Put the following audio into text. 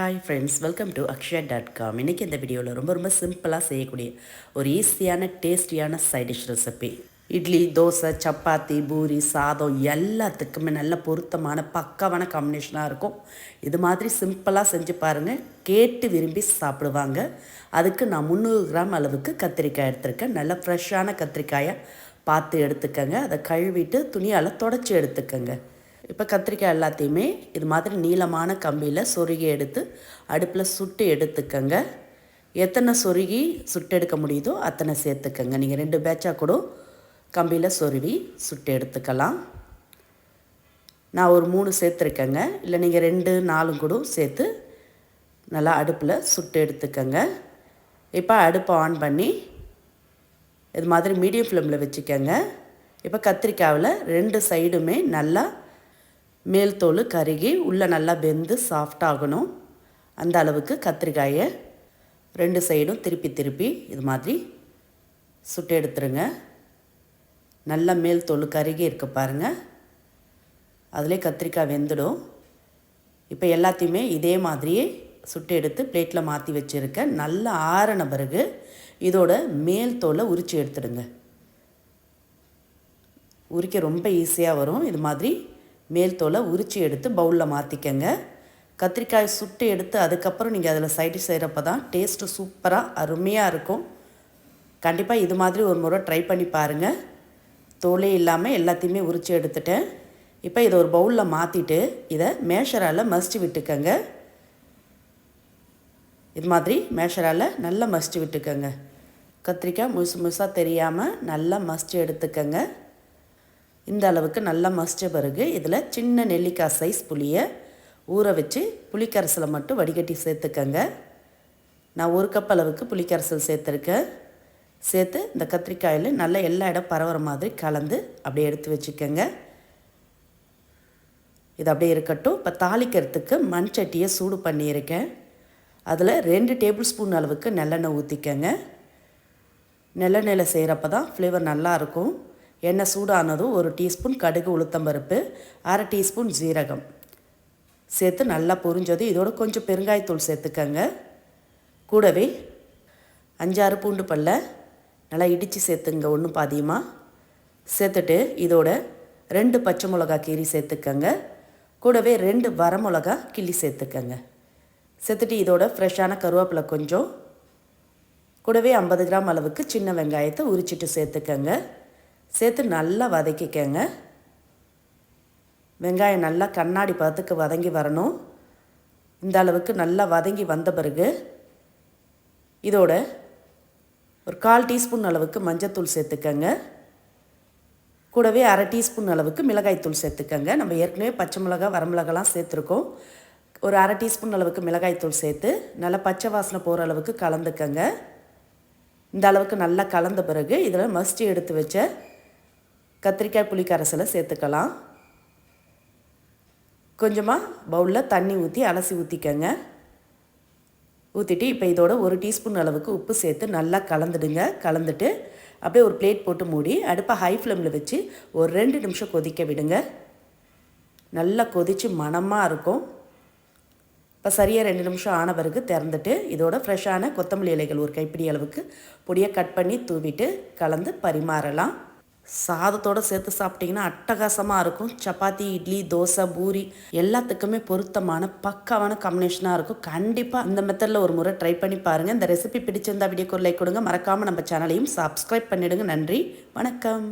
Hi friends welcome to Akshaya dot com இன்றைக்கி இந்த வீடியோவில் ரொம்ப ரொம்ப சிம்பிளாக செய்யக்கூடிய ஒரு ஈஸியான டேஸ்டியான side dish recipe idli dosa chapati puri சாதம் எல்லாத்துக்குமே நல்ல பொருத்தமான பக்காவான காம்பினேஷனாக இருக்கும். இது மாதிரி சிம்பிளாக செஞ்சு பாருங்கள் கேட்டு விரும்பி சாப்பிடுவாங்க. அதுக்கு நான் முந்நூறு கிராம் அளவுக்கு கத்திரிக்காய் எடுத்திருக்கேன். நல்ல ஃப்ரெஷ்ஷான கத்திரிக்காயை பார்த்து எடுத்துக்கங்க. அதை கழுவிட்டு துணியால் தொடச்சி எடுத்துக்கங்க. இப்போ கத்திரிக்காய் எல்லாத்தையுமே இது மாதிரி நீளமான கம்பியில் சொருகி எடுத்து அடுப்பில் சுட்டு எடுத்துக்கங்க. எத்தனை சொருகி சுட்டு எடுக்க முடியுதோ அத்தனை சேர்த்துக்கங்க. நீங்கள் ரெண்டு பேட்சாக கூட கம்பியில் சொருவி சுட்டு எடுத்துக்கலாம். நான் ஒரு மூணு சேர்த்துருக்கேங்க. இல்லை நீங்கள் ரெண்டு நாலும் கூட சேர்த்து நல்லா அடுப்பில் சுட்டு எடுத்துக்கங்க. இப்போ அடுப்பை ஆன் பண்ணி இது மாதிரி மீடியம் ஃப்ளேமில் வச்சுக்கோங்க. இப்போ கத்திரிக்காவில் ரெண்டு சைடுமே நல்லா மேல் தோல் கருகி உள்ளே நல்லா வெந்து சாஃப்டாகணும் அந்த அளவுக்கு கத்திரிக்காயை ரெண்டு சைடும் திருப்பி திருப்பி இது மாதிரி சுட்டு எடுத்துருங்க. நல்லா மேல் தோல் கருகி இருக்க பாருங்கள் அதிலே கத்திரிக்காய் வெந்துடும். இப்போ எல்லாத்தையுமே இதே மாதிரியே சுட்டு எடுத்து பிளேட்டில் மாற்றி வச்சுருக்கேன் நல்லா ஆறின பிறகு இதோட மேல் தோலை உரித்து எடுத்துடுங்க. உரிக்க ரொம்ப ஈஸியாக வரும். இது மாதிரி மேல் தோலை உரித்து எடுத்து பவுலில் மாற்றிக்கங்க கத்திரிக்காய் சுட்டு எடுத்து அதுக்கப்புறம் நீங்கள் அதில் சைடு செய்கிறப்ப தான் டேஸ்ட்டு சூப்பராக அருமையாக இருக்கும். கண்டிப்பாக இது மாதிரி ஒரு முறை ட்ரை பண்ணி பாருங்கள் தோலே இல்லாமல் எல்லாத்தையுமே உரித்து எடுத்துட்டேன். இப்போ இதை ஒரு பவுலில் மாற்றிட்டு இதை மேஷரால் மசிச்சு விட்டுக்கங்க. இது மாதிரி மேஷரால் நல்லா மசிச்சு விட்டுக்கங்க. கத்திரிக்காய் முழுசு முழுசாக தெரியாமல் நல்லா மசிச்சு எடுத்துக்கங்க. இந்த அளவுக்கு நல்லா மசித்த பிறகு இதில் சின்ன நெல்லிக்காய் சைஸ் புளியை ஊற வச்சு புளிக்கரைசலை மட்டும் வடிகட்டி சேர்த்துக்கங்க. நான் ஒரு கப் அளவுக்கு புளிக்கரசல் சேர்த்துருக்கேன். சேர்த்து இந்த கத்திரிக்காயில் நல்லா எல்லா இடம் பரவுற மாதிரி கலந்து அப்படியே எடுத்து வச்சுக்கோங்க. இது அப்படியே இருக்கட்டும். இப்போ தாளிக்கிறதுக்கு மண் சட்டியை சூடு பண்ணியிருக்கேன். அதில் ரெண்டு டேபிள் ஸ்பூன் அளவுக்கு நல்லெண்ணெய் ஊற்றிக்கங்க நல்லெண்ணெயில் செய்கிறப்ப தான் ஃப்ளேவர் நல்லாயிருக்கும் எண்ணெய் சூடானதும் ஒரு டீஸ்பூன் கடுகு உளுத்தம்பருப்பு அரை டீஸ்பூன் ஜீரகம். சேர்த்து நல்லா பொரிஞ்சதும் இதோட கொஞ்சம் பெருங்காயத்தூள் சேர்த்துக்கங்க. கூடவே அஞ்சாறு பூண்டு பல்ல நல்லா இடித்து சேர்த்துங்க ஒன்றும் பாதியமாக சேர்த்துட்டு இதோட ரெண்டு பச்சை மிளகா கீரி சேர்த்துக்கங்க. கூடவே ரெண்டு வரமிளகா கிள்ளி சேர்த்துக்கங்க. சேர்த்துட்டு இதோட ஃப்ரெஷ்ஷான கருவேப்பிலை கொஞ்சம் கூடவே ஐம்பது கிராம் அளவுக்கு சின்ன வெங்காயத்தை உரிச்சிட்டு சேர்த்துக்கங்க. சேர்த்து நல்லா வதக்கிக்கங்க. வெங்காயம் நல்லா கண்ணாடி பதத்துக்கு வதங்கி வரணும். இந்த அளவுக்கு நல்லா வதங்கி வந்த பிறகு இதோட ஒரு கால் டீஸ்பூன் அளவுக்கு மஞ்சத்தூள் சேர்த்துக்கங்க. கூடவே அரை டீஸ்பூன் அளவுக்கு மிளகாய்த்தூள் சேர்த்துக்கங்க. நம்ம ஏற்கனவே பச்சை மிளகா வரமிளகாலாம் சேர்த்துருக்கோம். ஒரு அரை டீஸ்பூன் அளவுக்கு மிளகாய்த்தூள் சேர்த்து நல்லா பச்சை வாசனை போகிற அளவுக்கு கலந்துக்கங்க. இந்த அளவுக்கு நல்லா கலந்த பிறகு இதில் மஸ்டி எடுத்து வச்ச கத்திரிக்காய் புளி கரைசலை சேர்த்துக்கலாம் கொஞ்சமாக பவுலில் தண்ணி ஊற்றி அலசி ஊற்றிக்கங்க ஊற்றிட்டு இப்போ இதோட ஒரு டீஸ்பூன் அளவுக்கு உப்பு சேர்த்து நல்லா கலந்துடுங்க. கலந்துட்டு அப்படியே ஒரு பிளேட் போட்டு மூடி அடுப்பை ஹை ஃப்ளேமில் வச்சு ஒரு ரெண்டு நிமிஷம் கொதிக்க விடுங்க. நல்லா கொதித்து மணமாக இருக்கும். இப்போ சரியாக ரெண்டு நிமிஷம் ஆன பிறகு திறந்துட்டு இதோட ஃப்ரெஷ்ஷான கொத்தமல்லி இலைகள் ஒரு கைப்பிடி அளவுக்கு பொடியை கட் பண்ணி தூவிட்டு கலந்து பரிமாறலாம். சாதத்தோடு சேர்த்து சாப்பிட்டிங்கன்னா அட்டகாசமாக இருக்கும். சப்பாத்தி இட்லி தோசை பூரி எல்லாத்துக்குமே பொருத்தமான பக்காவான காம்பினேஷனாக இருக்கும். கண்டிப்பாக இந்த மெத்தடில் ஒரு முறை ட்ரை பண்ணி பாருங்கள் இந்த ரெசிபி பிடிச்சிருந்தா வீடியோக்கு லைக் கொடுங்க. மறக்காமல் நம்ம சேனலையும் சப்ஸ்கிரைப் பண்ணிவிடுங்க நன்றி. வணக்கம்.